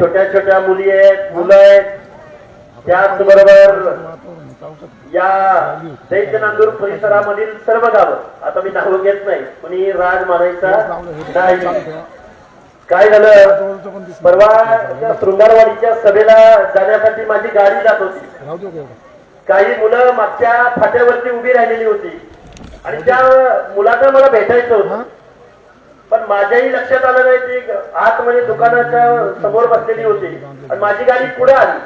छोट्या छोट्या मुली आहेत मुलं आहेत. त्याचबरोबर या दैत्य नांदूर परिसरामधील सर्व गावं आता मी नाव घेत नाही कुणी राज मानायचा नाही. काय झालं? परवा त्या शृंगारवाडीच्या सभेला जाण्यासाठी माझी गाडी जात होती. काही मुलं मागच्या फाट्यावरती उभी राहिलेली होती. आणि त्या मुलांना मला भेटायचं होतं. पण माझ्याही लक्षात आलं नाही ती आतमध्ये म्हणजे दुकानाच्या समोर बसलेली होती. आणि माझी गाडी पुढे आली.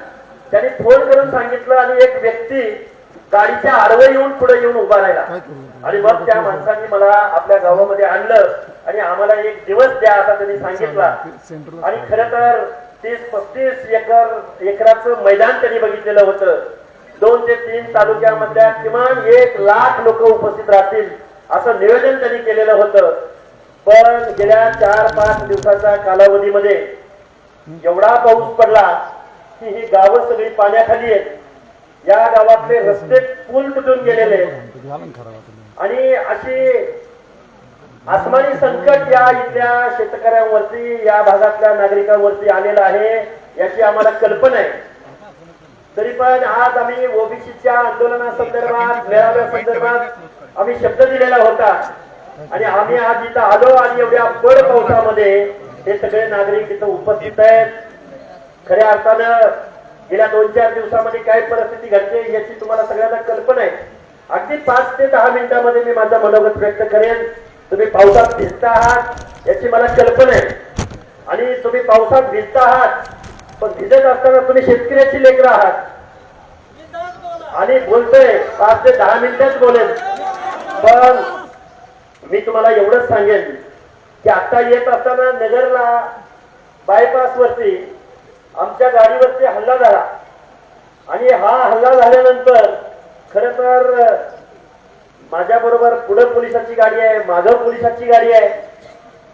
त्याने फोन करून सांगितलं आणि एक व्यक्ती गाडीच्या आडवं येऊन पुढे येऊन उभा राहिला. आणि मग त्या माणसांनी मला आपल्या गावामध्ये आणलं आणि आम्हाला एक दिवस द्या असा त्यांनी सांगितला. आणि खर तर तीस पस्तीस एकर एकराचं मैदान त्यांनी बघितलेलं होतं. दोन ते तीन तालुक्यामधल्या किमान एक लाख लोक उपस्थित राहतील असं निवेदन त्यांनी केलेलं होतं. पण गेल्या चार पाच दिवसाच्या कालावधीमध्ये एवढा पाऊस पडला की ही गावं सगळी पाण्याखाली आहेत. या गावातले रस्ते पूल तुटून गेलेले आणि अशी आसमानी संकट या इथल्या शेतकऱ्यांवरती या भागातल्या नागरिकांवरती आलेलं आहे याची आम्हाला कल्पना आहे. तरी पण आज आम्ही ओबीसीच्या आंदोलनासंदर्भात मेळाव्या संदर्भात आम्ही शब्द दिलेला होता. आणि आम्ही आज इथं आलो आणि एवढ्या पड पावसामध्ये हे सगळे नागरिक इथं उपस्थित आहेत. खऱ्या अर्थानं गेल्या दोन चार दिवसामध्ये काय परिस्थिती घडते याची तुम्हाला सगळ्यांना कल्पना आहे. अगदी पाच ते दहा मिनिटांमध्ये मी माझं मनोगत व्यक्त करेन. तुम्ही पावसात भिजता आहात याची मला कल्पना आहे. आणि तुम्ही पावसात भिजता आहात पण भिजत असताना तुम्ही शेतकऱ्याची लेकर आहात. आणि बोलतोय पाच ते दहा मिनिटच बोलेल पण मी तुम्हाला एवढंच सांगेन की आता येत असताना नगरला बायपास वरती आमच्या गाडीवरती हल्ला झाला. आणि हा हल्ला झाल्यानंतर खर तर माझ्या बरोबर पुढे पोलिसाची गाडी आहे मागं पोलिसाची गाडी आहे.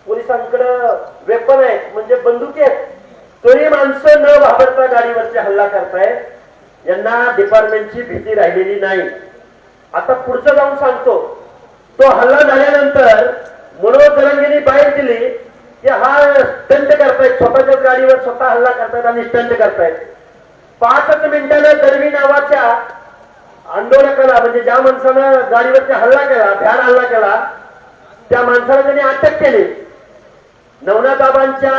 पोलिसांकडं वेपन आहे म्हणजे बंदुकी आहेत. तरी माणसं न घाबरता गाडीवरती हल्ला करतायत. यांना डिपार्टमेंटची भीती राहिलेली नाही. आता पुढचं जाऊन सांगतो. तो हल्ला झाल्यानंतर मनोज जरंगेनी बाहेर दिली की हा स्टंट करतायत स्वतःच्याच गाडीवर स्वतः हल्ला करतायत आणि स्टंट करतायत. पाचच मिनिटानं दरवी नावाच्या आंदोलकाला म्हणजे ज्या माणसानं गाडीवरती हल्ला केला भ्याड हल्ला केला त्या माणसाला त्यांनी अटक केली. नवनाथाबांच्या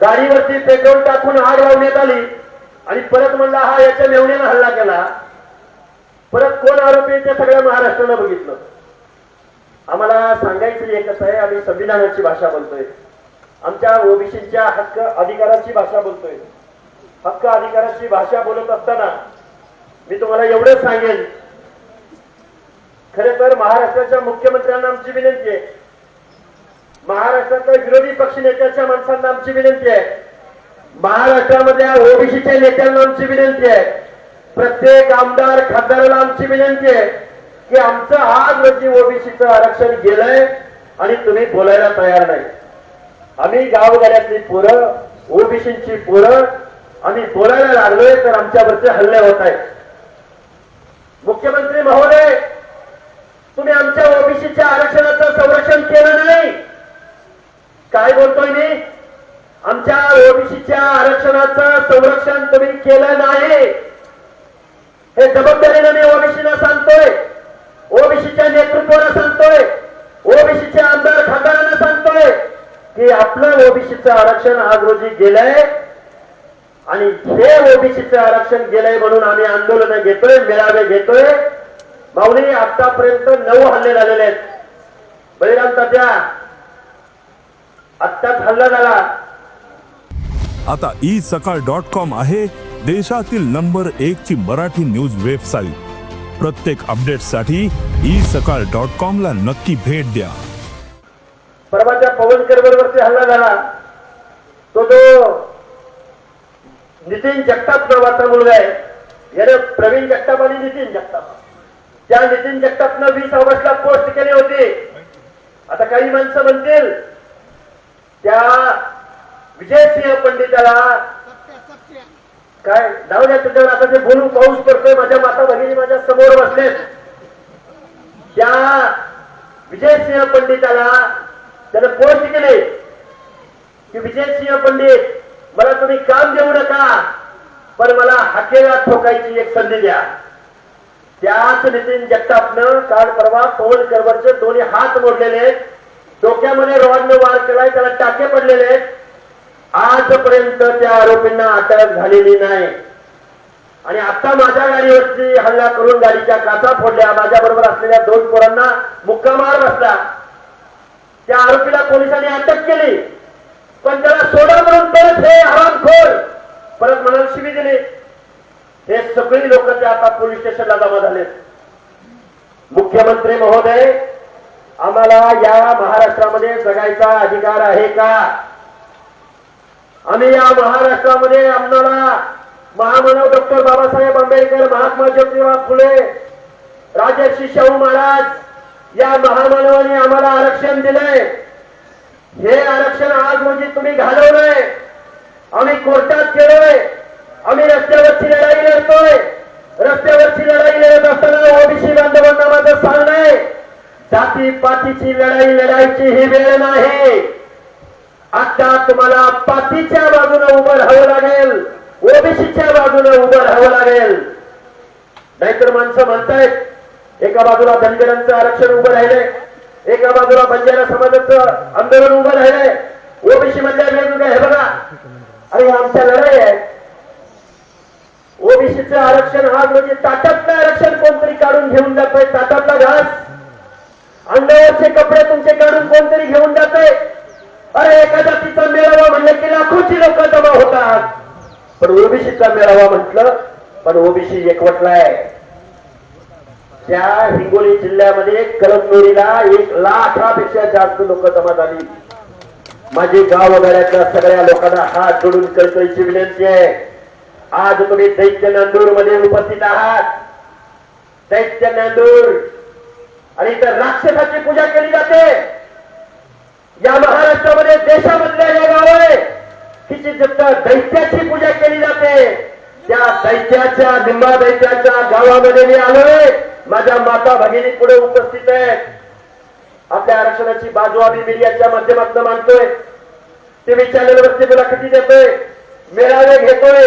गाडीवरती पेट्रोल टाकून आग लावण्यात आली आणि परत म्हणला हा याच्या मेवण्यानं हल्ला केला. परत कोण आरोपी ते सगळ्या महाराष्ट्रानं बघितलं. आम्हाला सांगायचं एकच आहे आम्ही संविधानाची भाषा बोलतोय. आमच्या ओबीसीच्या हक्क अधिकाराची भाषा बोलतोय. हक्क अधिकाराची भाषा बोलत असताना मी तुम्हाला एवढंच सांगेन. खरे तर महाराष्ट्राच्या मुख्यमंत्र्यांना आमची विनंती आहे. महाराष्ट्रातल्या विरोधी पक्ष नेत्याच्या माणसांना आमची विनंती आहे. महाराष्ट्रामधल्या ओबीसीच्या नेत्यांना आमची विनंती आहे. प्रत्येक आमदार खासदाराला आमची विनंती आहे. की आमचं आज रोजी ओबीसीचं आरक्षण गेलंय आणि तुम्ही बोलायला तयार नाही. आम्ही गावगाड्यातली पोरं ओबीसीची पोरं आम्ही बोलायला लागलोय तर आमच्यावरचे हल्ले होत आहेत. मुख्यमंत्री महोदय तुम्ही आमच्या ओबीसीच्या आरक्षणाचं संरक्षण केलं नाही. काय बोलतोय मी? आमच्या ओबीसीच्या आरक्षणाचं संरक्षण तुम्ही केलं नाही. हे जबाबदारीनं ओबीसीचं आरक्षण आज रोजी गेलंय आणि हे ओबीसीचं आरक्षण गेलंय म्हणून आम्ही आंदोलन घेतोय मेळावे घेतोय. माऊली आतापर्यंत नऊ हल्ले झालेले आहेत. बळीराम तात्या आत्ताच हल्ला झाला. आता ई सकाळ डॉट कॉम आहे देशातील नंबर एक ची मराठी न्यूज वेबसाईट. प्रत्येक अपडेटसाठी ई सकाळ डॉट कॉम ला नक्की भेट द्या. परवाच्या पवन करवरती हल्ला झाला. तो जो नितीन जगताप नावाचा मुलगा आहे. याने प्रवीण जगताप आणि नितीन जगताप. त्या नितीन जगतापनं वीस ऑगस्टला पोस्ट केली होती. आता काही माणसं म्हणतील त्या विजयसिंह पंडिताला काय जाऊ द्या त्याच्यावर आता ते बोलून पाऊस पडतोय माझ्या माता भगिनी माझ्यासमोर बसलेत त्या विजयसिंह पंडिताला त्यानं पोस्ट केले. की विजयसिंह पंडित मला तुम्ही काम देऊ नका पण मला हाकेला ठोकायची एक संधी द्या त्याच नितीन जगतापनं काल परवा पवन करवरचे दोन्ही हात मोडलेले आहेत. डोक्यामध्ये रॉडनं वार केलाय त्याला टाके पडलेले आहेत. आजपर्यंत त्या आरोपींना अटक झालेली नाही आणि आता माझ्या गाडीवरती हल्ला करून गाडीच्या काचा फोडल्या माझ्या बरोबर असलेल्या दोन पोरांना मुक्कामार बसला त्या आरोपीला पोलिसांनी अटक केली पण त्याला सोडा म्हणून परत हे हरामखोर परत म्हणाल शिवी दिली हे सगळी लोक ते आता पोलीस स्टेशनला जमा झाले मुख्यमंत्री महोदय आम्हाला या महाराष्ट्रामध्ये जगायचा अधिकार आहे का? आम्ही या महाराष्ट्रामध्ये आम्हाला महामानव डॉक्टर बाबासाहेब आंबेडकर महात्मा ज्योतिबा फुले राजर्षी शाहू महाराज या महामानवाने आम्हाला आरक्षण दिलंय. हे आरक्षण आज म्हणजे तुम्ही घालवलंय. आम्ही कोर्टात गेलोय. आम्ही रस्त्यावरची लढाई लढतोय. रस्त्यावरची लढाई लढत असताना ओबीसी बांधवांना माझं सांगणं आहे. जाती पातीची लढाई लढायची ही वेळ नाही. आता तुम्हाला पातीच्या बाजूने उभं राहावं लागेल. ओबीसीच्या बाजूने उभं राहावं लागेल. नाहीतर माणसं म्हणतायत एका बाजूला धनगरांचं आरक्षण उभं राहिलंय. एका बाजूला बंजारा समाजाचं आंदोलन उभं राहिलंय. ओबीसी मधल्या वेगवेगळ्या हे बघा. अरे आमच्या लढाई आहे. ओबीसीचं आरक्षण हा म्हणजे ताटातलं आरक्षण कोणतरी काढून घेऊन जातोय ताटातला घास. अंगावरचे कपडे तुमचे काढून कोणतरी घेऊन जातोय. अरे एका जातीचा मेळावा म्हणलं की लाखोची लोक जमा होतात. पण ओबीसीचा मेळावा म्हटलं पण ओबीसी एकवटलाय त्या हिंगोली जिल्ह्यामध्ये कलमनुरीला एक लाखापेक्षा जास्त लोक जमा झाली माझे गाव वगैरेच्या सगळ्या लोकांना हात जोडून कळकळीची विनंती आहे. आज तुम्ही दैत्य नांदूरमध्ये उपस्थित आहात. दैत्य नांदूर आणि इथं राक्षसाची पूजा केली जाते. या महाराष्ट्रामध्ये देशामधल्या या गाव आहे तिची जिथं दैत्याची पूजा केली जाते. त्या दैत्याच्या निंबा दैत्याच्या गावामध्ये मी आलोय. माझ्या माता भगिनी पुढे उपस्थित आहेत. आपल्या आरक्षणाची बाजू आम्ही मीडियाच्या माध्यमातून मानतोय टीव्ही चॅनलवरती मुलाखती देतोय. मेळावे घेतोय.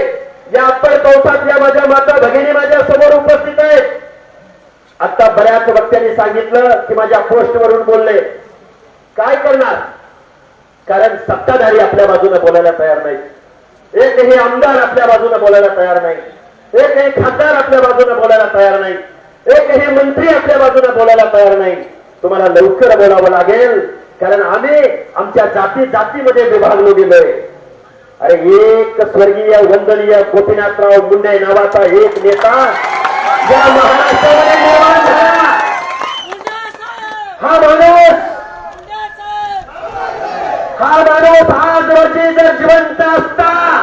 या अप्पर पावसात या माझ्या माता भगिनी माझ्यासमोर उपस्थित आहेत. आता बऱ्याच वक्त्यांनी सांगितलं की माझ्या पोस्ट वरून बोलले. काय करणार? कारण सत्ताधारी आपल्या बाजूने बोलायला तयार नाही एकही आमदार आपल्या बाजूने बोलायला तयार नाही एकही खासदार आपल्या बाजूने बोलायला तयार नाही एकही मंत्री आपल्या बाजूने बोलायला तयार नाही. तुम्हाला लवकर बोलावं लागेल. कारण आम्ही आमच्या जाती जातीमध्ये विभागलो गेलोय. अरे एक स्वर्गीय वंदनीय गोपीनाथराव मुंडे नावाचा एक नेता या महाराष्ट्रामध्ये निर्माण झाला. हा माणूस हा माणूस आज रोजी जर जिवंत असता.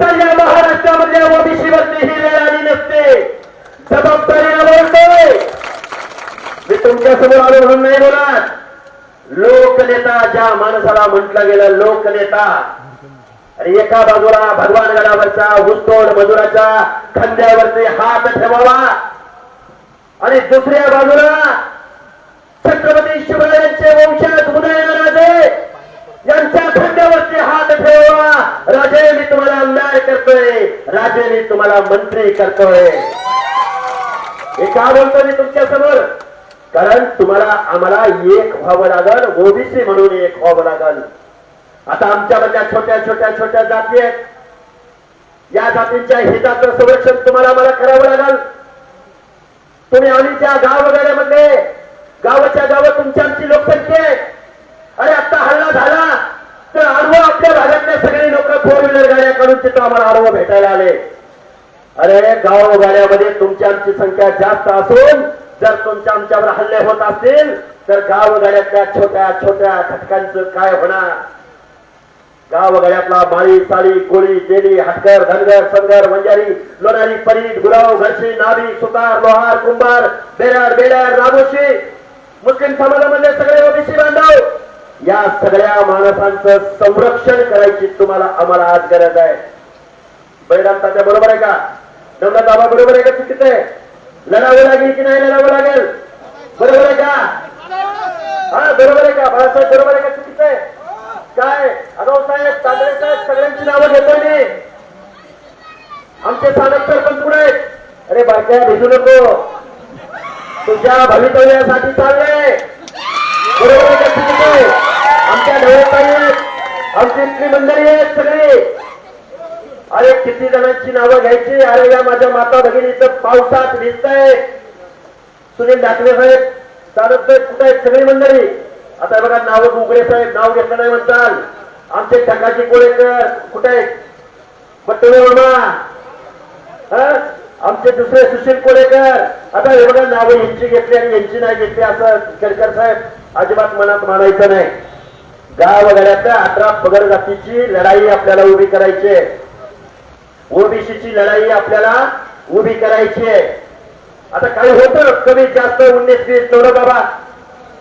तर या महाराष्ट्रामध्ये ओबीसी ओबीसीवरती ही वेळ आली नसते. जबाबदारीनं बोलतोय. मी तुमच्यासमोर आलो म्हणून नाही बोलत लोकनेता ज्या माणसाला म्हटलं गेलं लोकनेता. आणि एका बाजूला भगवान गडावरचा हुसतोड मजुराच्या खांद्यावरती हात ठेवावा. आणि दुसऱ्या बाजूला छत्रपती शिवरायांचे वंशज उदयनराजे यांच्या खांद्यावरती हात ठेवा राजे मी तुम्हाला आमदार करतोय. राजे मी तुम्हाला मंत्री करतोय. हे का बोलतो मी तुमच्यासमोर. कारण तुम्हाला आम्हाला एक व्हावं लागल ओबीसी म्हणून एक व्हावं लागल. आता आमच्यामधल्या छोट्या छोट्या छोट्या जाती आहेत. या जातींच्या हिताचं संरक्षण तुम्हाला मला करावं लागल. तुम्ही आम्हीच्या गाव वगैरेमध्ये गावाच्या गावात तुमच्या आमची लोकसंख्या आहे. अरे आता हल्ला झाला तर आडवं आपल्या भागातल्या सगळे लोक फोर व्हीलर गाड्या काढून तिथं आम्हाला आडवं भेटायला आले. अरे गाव गाड्यामध्ये तुमची आमची संख्या जास्त असून जर तुमच्या आमच्यावर हल्ले होत असतील तर गाव गाड्यातल्या छोट्या छोट्या खटकांचं काय होणार? गाव गळ्यातला माळी साळी कोळी जेली हटकर धनगर संगर वंजारी लोणारी परीट गुराव घरशी नाभी सुतार लोहार कुंभार बेरार बेरार राबोशी मुस्लिम समाजामधले सगळे ओबीसी बांधव या सगळ्या माणसांचं संरक्षण करायची तुम्हाला आम्हाला आज गरज आहे. बैराम तात्या बरोबर आहे का? तेवढा बाबा बरोबर आहे का चुकीचं आहे? लढावं लागेल की नाही लढावं लागेल? बरोबर आहे का? हा बरोबर आहे का? बाळासाहेब बरोबर आहे का चुकीचं आहे? काय? अगाऊ साहेब तांदळे साहेब सगळ्यांची नावं घेतोय मी. आमचे साधक सरपंच कुठे आहेत? अरे बारक्या भेटू नको. तुझ्या भवितव्यासाठी चालले. बरोबर आहे का चुकीचं आहे? आमच्या ढवळताई आहेत. आमची इतकी मंडळी आहेत सगळी. अरे किती जणांची नावं घ्यायची? अरे या माझ्या माता भगिनीचं पावसात भिजतंय सुनील डाकले साहेब चालत साहेब कुठे आहेत सगळी मंडळी? आता बघा नाव गुगळे साहेब नाव घेतलं नाही म्हणताल. आमचे टकाजी कोळेकर कुठे आहेत? बट्टुळे मामा. आमचे दुसरे सुशील कोळेकर. आता हे बघा नावं यांची घेतली आणि यांची नाही घेतली असं केळकर साहेब. अजिबात मनात मानायचं नाही. गाव वगैरेच्या अठरा पगर जातीची लढाई आपल्याला उभी करायची आहे. ओबीसीची लढाई आपल्याला उभी करायची आहे. आता काही होतं? कमी जास्त उन्नीस वीस तेवढं बाबा.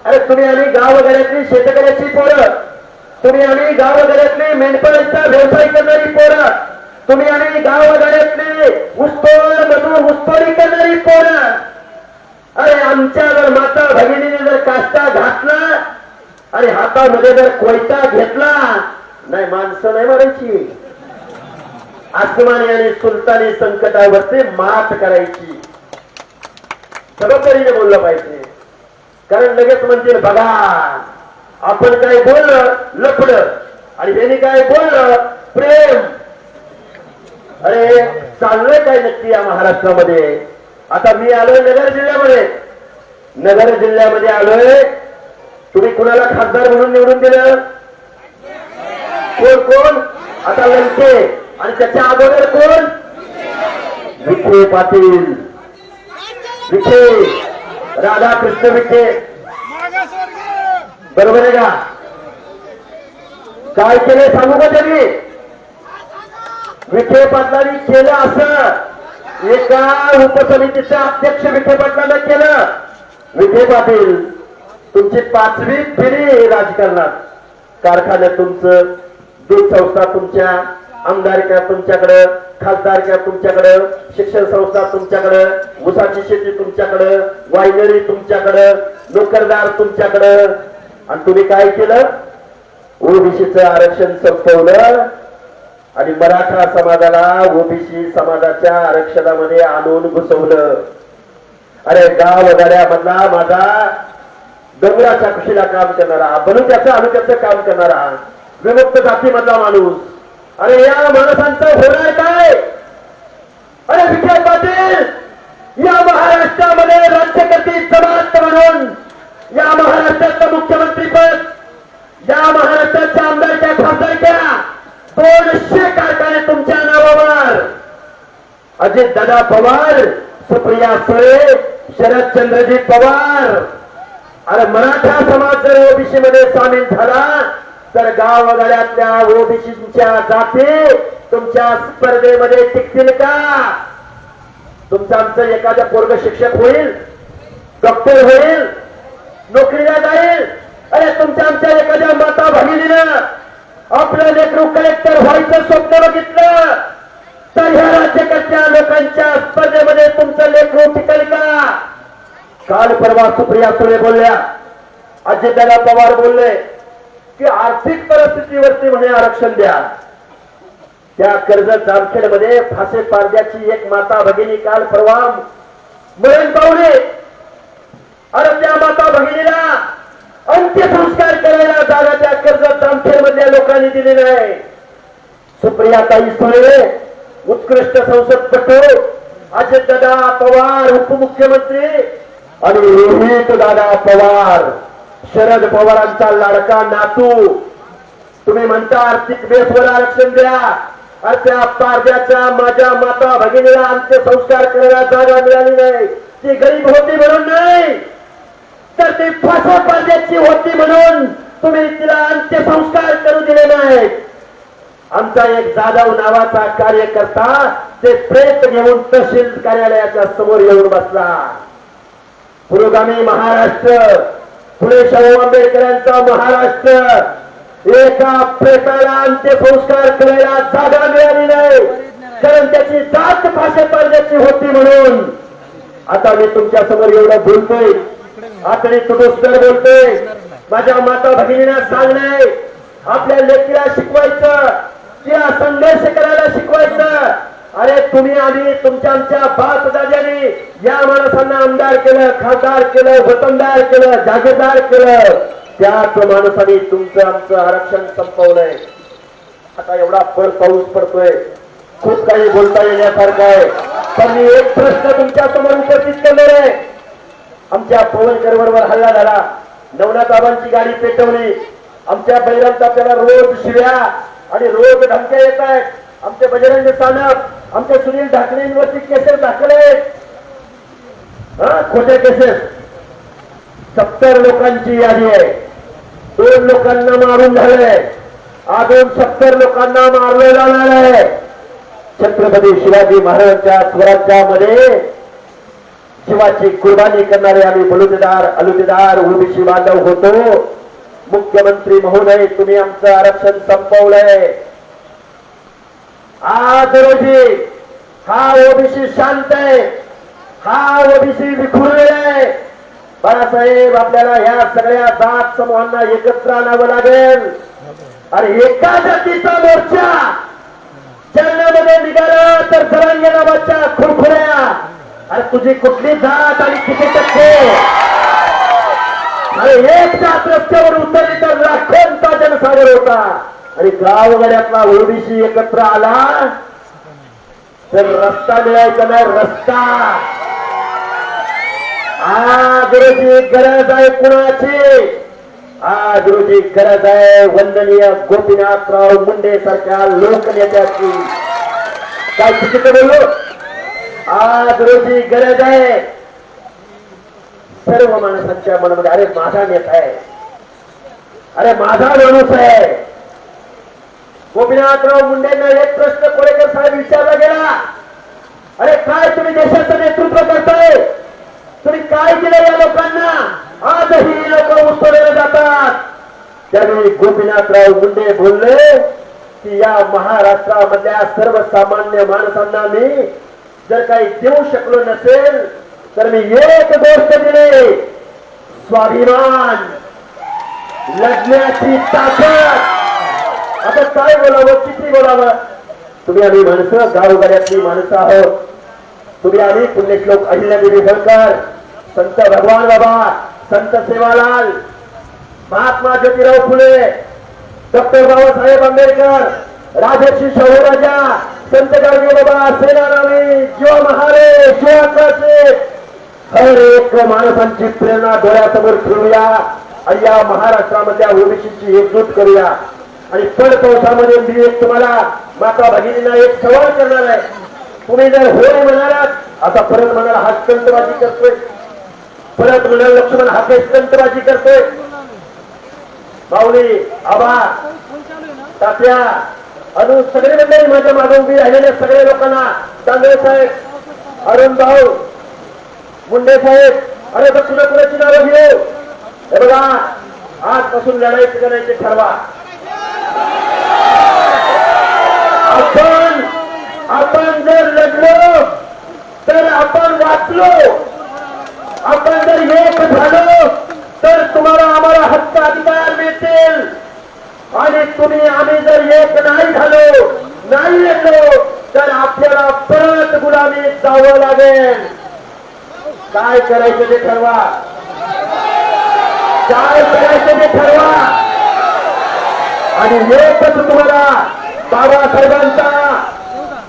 अरे तुम्ही आणि गाव शेतकऱ्याची पोरं. तुम्ही आणि गाव वगैरेतली मेंढपाळीचा व्यवसाय करणारी पोरं. तुम्ही आणि गाव उस्तोड मधून उस्तोडी करणारी पोरं. अरे आमच्या जर माता भगिनीने जर काष्टा घातला आणि हातामध्ये जर कोयता घेतला नाही माणसं नाही मारायची. आसमानी आणि सुलतानी संकटावरती मात करायची. जबाबदारीने बोललं पाहिजे. कारण लगेच म्हणतील बघा आपण काय बोललं लपड आणि त्यांनी काय बोललं प्रेम. अरे चाललंय काय नक्की या महाराष्ट्रामध्ये? आता मी आलोय नगर जिल्ह्यामध्ये. नगर जिल्ह्यामध्ये आलोय. तुम्ही कुणाला खासदार म्हणून निवडून दिलं? कोण कोण? आता लंके. आणि त्याच्या अगोदर कोण? विखे पाटील. विखे. राधाकृष्ण विखे. बरोबर आहे का? काय केले सांगू का त्यांनी? विखे पाटलांनी केलं असं. एका उपसमितीच्या अध्यक्ष विखे पाटलांना केलं. विखे पाटील तुमची पाचवी फेरी राजकारणात. कारखान्यात तुमचं दूध संस्था तुमच्या आमदारक्या तुमच्याकडं खासदारक्या तुमच्याकडं शिक्षण संस्था तुमच्याकडं ऊसाची शेती तुमच्याकडं वायनरी तुमच्याकडं नोकरदार तुमच्याकडं. आणि तुम्ही काय केलं? ओबीसीच आरक्षण संपवलं. आणि मराठा समाजाला ओबीसी समाजाच्या आरक्षणामध्ये आणून घुसवलं. अरे गाव वगैरेमधला माझा डोंगराच्या कुशीला काम करणारा बलुत्याचं अनुत्याचं काम करणारा विमुक्त जातीमधला माणूस अरे या माणसांचं होणार काय? अरे विजय पाटील या महाराष्ट्रामध्ये राज्यकर्ती जमात म्हणून या महाराष्ट्राचं मुख्यमंत्री पद या महाराष्ट्राच्या आमदारच्या खासदारच्या दोनशे कारखाने तुमच्या नावावर. अजित दादा पवार सुप्रिया सुळे शरदचंद्रजी पवार. अरे मराठा समाज जर ओबीसी मध्ये सामील झाला तर गाव ओबीसीच्या जाती तुमच्या स्पर्धेमध्ये टिकतील का? तुमचं आमचं एखादं पोरग शिक्षक होईल डॉक्टर होईल नोकरीला जाईल अरे तुमच्या आमच्या एखाद्या माता भगिनीनं आपलं लेकरू कलेक्टर व्हायचं स्वप्न बघितलं तर ह्या राज्यकर्त्या लोकांच्या स्पर्धेमध्ये तुमचं लेकरू टिकल का? काल परवा सुप्रिया सुळे बोलल्या अजितदादा पवार बोलले की आर्थिक परिस्थितीवरती म्हणे आरक्षण द्या त्या कर्जत जामखेडमध्ये फासे पारद्याची एक माता भगिनी काल परवा मरण पावले. अरे त्या माता भगिनीला अंत्यसंस्कार करायला जागा त्या कर्जत जामखेड मधल्या लोकांनी दिली नाही. सुप्रिया ताई सुळे उत्कृष्ट संसदपटू अजितदादा पवार उपमुख्यमंत्री आणि रोहित दादा पवार. शरद पवारांचा लाडका नातू. तुम्ही म्हणता आर्थिक बेसवर आरक्षण द्या. अरे त्या पारद्याच्या माझ्या माता भगिनीला अंत्यसंस्कार करायला जागा मिळाली नाही. ती गरीब होती म्हणून नाही. तर ती फासा पारद्याची होती म्हणून तुम्ही तिला अंत्यसंस्कार करू दिले नाही आमचा एक जाधव नावाचा कार्यकर्ता ते प्रेत घेऊन तहसील कार्यालयाच्या समोर येऊन बसला. पुरोगामी महाराष्ट्र. पुणे शाहू आंबेडकरांचा महाराष्ट्र. एका प्रेताला अंत्यसंस्कार करायला जागा मिळाली नाही. कारण त्याची जात भाषा पाडण्याची होती म्हणून. आता मी तुमच्यासमोर एवढं बोलतोय. आतडी तुटुस्तर बोलतोय. माझ्या माता भगिनीना सांगणे आपल्या लेकीला शिकवायचं किंवा या संघर्ष करायला शिकवायचं. अरे तुम्ही आम्ही तुमच्या आमच्या बाप दादाने या माणसांना आमदार केलं खासदार केलं वतनदार केलं जागीरदार केलं. त्याच माणसाने तुमचं आमचं आरक्षण संपवलंय. आता एवढा पर पाऊस पडतोय. खूप काही बोलता येण्यासारखं आहे. पण मी एक प्रश्न तुमच्यासमोर उपस्थित करणार आहे. आमच्या पवनकर बरोबर हल्ला झाला. नवनाथबाबांची गाडी पेटवली. आमच्या बैलांचा त्याला रोज शिव्या आणि रोज धमक्या येत आहेत. आमचे बजरंग सानप आमचे सुनील ढाकलेंवरती केसेस दाखल आहेत हा खोटे केसेस सत्तर लोकांची यादी आहे. दोन लोकांना मारून झालंय. अजून सत्तर लोकांना मारलं जाणार आहे. छत्रपती शिवाजी महाराजांच्या स्वराज्यामध्ये शिवाची कुर्बानी करणारे आम्ही बलुतेदार अलुतेदार ओबीसी बांधव होतो. मुख्यमंत्री महोदय तुम्ही आमचं आरक्षण संपवलंय. आज रोजी हा ओबीसी शांत आहे. हा ओबीसी विखुरलेला आहे. बाळासाहेब आपल्याला ह्या सगळ्या जात समूहांना एकत्र आणावं लागेल. अरे एका जातीचा मोर्चा. चरणामध्ये निघाला तर जरांगे नावाच्या खुरखुऱ्या. अरे तुझी कुठली जात आणि किती टक्के? अरे एक जात रस्त्यावर उतरली तर लाखोंचा जनसागर होता. आणि गावगाड्यातला ओबीसी एकत्र आला तर रस्ता मिळायचा नाही रस्ता. आज रोजी गरज आहे कुणाची? आज रोजी गरज आहे वंदनीय गोपीनाथराव मुंडे सारख्या लोकनेत्याची. काय चुकीचं बोललो? आज रोजी गरज आहे. सर्व माणसांच्या मनामध्ये अरे माझा नेता आहे. अरे माझा माणूस आहे. गोपीनाथराव मुंडेंना एक प्रश्न कोळेकर साहेब विचारला गेला. अरे काय तुम्ही देशाचं नेतृत्व करताय? तुम्ही काय केलं या लोकांना? आजही लोक उसवलेले जातात. त्यावेळी गोपीनाथराव मुंडे बोलले की या महाराष्ट्रामधल्या सर्वसामान्य माणसांना मी जर काही देऊ शकलो नसेल तर मी एक गोष्ट दिले. स्वाभिमान लढण्याची ताकद. आता काय बोलावं किती बोलावं? तुम्ही आम्ही माणसं गावगाड्यातली माणसं आहोत. तुम्ही आम्ही पुण्यश्लोक अहिल्यादेवी होळकर संत भगवान बाबा संत सेवालाल महात्मा ज्योतिराव फुले डॉक्टर बाबासाहेब आंबेडकर राजर्षी शाहू राजा संत गाडगे बाबा सेनानामी जीवा महारे शिवाचे हर एक माणसांची प्रेरणा डोळ्यासमोर ठेवूया आणि या महाराष्ट्रामधल्या ओबीसीची एकजूट करूया. आणि पड पावसामध्ये मी एक तुम्हाला माता भगिनीला एक सवाल करणार आहे. तुम्ही जर होय म्हणालात आता परत म्हणाला हा चंतबाजी करतोय. परत म्हणाल लक्ष्मण हा काही चंतबाजी करतोय. माऊली आबा तात्या अजून सगळे मंडळी माझ्या मागे उभी राहिलेल्या सगळ्या लोकांना दांगळे साहेब अरुण भाऊ मुंडे साहेब अरे तर कुणा कुणाची नावं घेऊ? हे बघा आजपासून लढायचं करायचे ठरवा. आपण आपण जर लढलो तर आपण वाचलो. आपण जर एक झालो तर तुम्हाला आम्हाला हक्क अधिकार मिळतील. आणि तुम्ही आम्ही जर एक नाही झालो नाही येतो तर आपल्याला परत गुलामी जावं लागेल. काय करायचं ते ठरवा. काय करायचं ते ठरवा. आणि एकच तुम्हाला बाबासाहेबांचा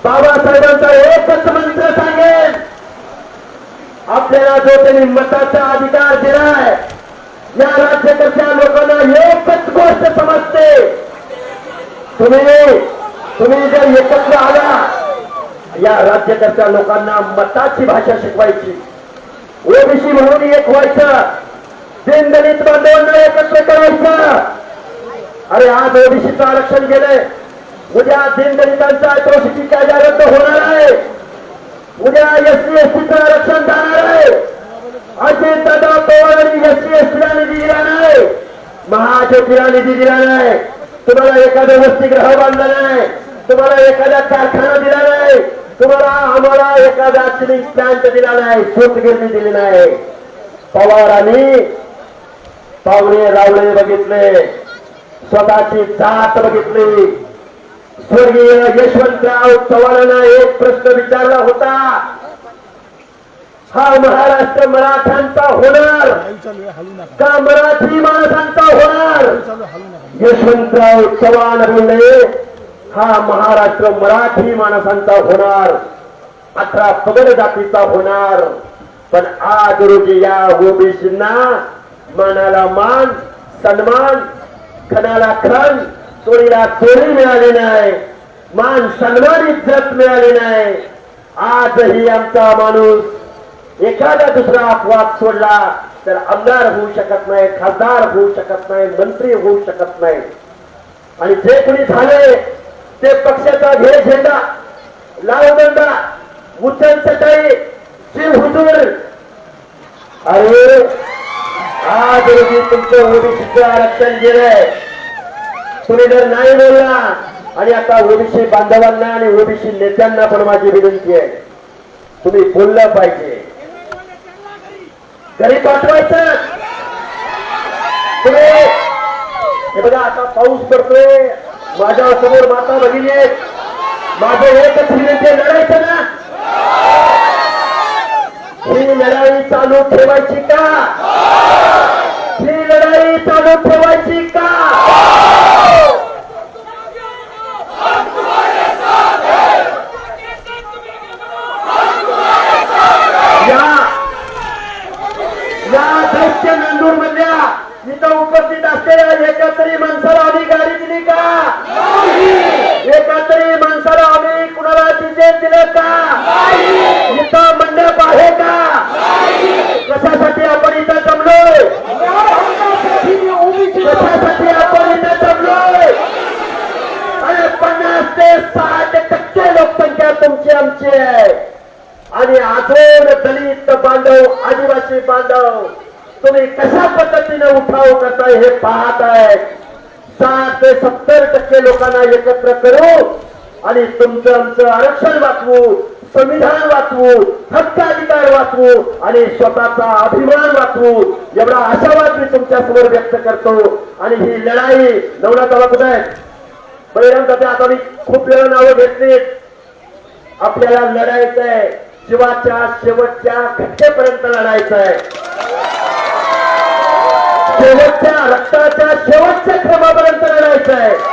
बाबासाहेबांचा एकच मंत्र सांगेल आपल्याला जो त्यांनी मताचा अधिकार दिलाय. या राज्याच्या लोकांना एकच गोष्ट समजते. तुम्ही तुम्ही जर एकत्र आला या राज्यकर्त्या लोकांना मताची भाषा शिकवायची. ओबीसी म्हणून एक व्हायचं. दिनदलित बांधवांना एकत्र करायचं. अरे आज ओबीसीचं आरक्षण गेलंय. उद्या दीनदलितांचा अट्रॉसिटी कायदा रद्द होणार आहे. उद्या एस सी एस आरक्षण जाणार आहे. अजित दादा पवारांनी एस सी एस टीला निधी दिला नाही. महाज्योतीला निधी दिला नाही. तुम्हाला एखादं वसतिगृह बांधला नाही. तुम्हाला एखादा कारखाना दिला नाही. तुम्हाला आम्हाला एखादा सिलिंग प्लांट दिला नाही. सूतगिरणी दिली नाही. पवारांनी पावणे रावळे बघितले. स्वतःची जात बघितली. स्वर्गीय यशवंतराव चव्हाणांना एक प्रश्न विचारला होता. हा महाराष्ट्र मराठ्यांचा होणार का मराठी माणसांचा होणार? यशवंतराव चव्हाण बोलले हा महाराष्ट्र मराठी माणसांचा होणार. अठरा पगड जातीचा होणार. पण आज रोजी या ओबीसींना मानाला मान सन्मान खणाला खण चोरीला चोरी मिळाली नाही मान सन्मान इज्जत मिळाली नाही. आजही आमचा माणूस एखादा दुसरा अपवाद सोडला तर आमदार होऊ शकत नाही खासदार होऊ शकत नाही मंत्री होऊ शकत नाही. आणि जे कोणी झाले ते पक्षाचा घे झेंडा लावदंडा दंडा उचल चटाई शिव हुजूर. अरे आज रोजी तुमचं ओबीसीचं आरक्षण गेलंय तुम्ही नाही बोलला. आणि आता ओबीसी बांधवांना आणि ओबीसी नेत्यांना पण माझी विनंती आहे. तुम्ही बोललं पाहिजे. घरी पाठवायचं. तुम्ही हे बघा आता पाऊस पडतोय. माझ्यासमोर माता भगिनी आहेत. माझं एकच विनंती लढायचं ना? ही लढाई चालू ठेवायची का ही लढाई चालू ठेवायची का या या दैत्य नांदूर मधल्या इथं उपस्थित असलेल्या एका तरी माणसाला आम्ही गाडी दिली का एका तरी माणसाला आम्ही कुणाला तिकीट दिलं का इथं मंडप आहे का कशासाठी आपण इथं जमलोय कशासाठी आपण इथं जमलोय अरे पन्नास ते साठ टक्के लोकसंख्या तुमची आमची आहे आणि दलित बांधव आदिवासी बांधव तुम्ही कशा पद्धतीने उठाव करताय हे पाहत आहे साठ ते सत्तर टक्के लोकांना एकत्र करू आणि तुमचं आमचं आरक्षण वाचवू संविधान वाचवू हक्काधिकार वाचवू आणि स्वतःचा अभिमान वाचवू. एवढा आशावाद मी तुमच्यासमोर व्यक्त करतो. आणि ही लढाई नवनाथाला कुठे आहे बळीराम दादा आता मी खूप वेळा नावं घेतलीत. आपल्याला लढायचं आहे शिवाच्या शेवटच्या घटकेपर्यंत लढायचं आहे. शेवटच्या रक्ताच्या शेवटच्या क्रमापर्यंत लढायचं आहे.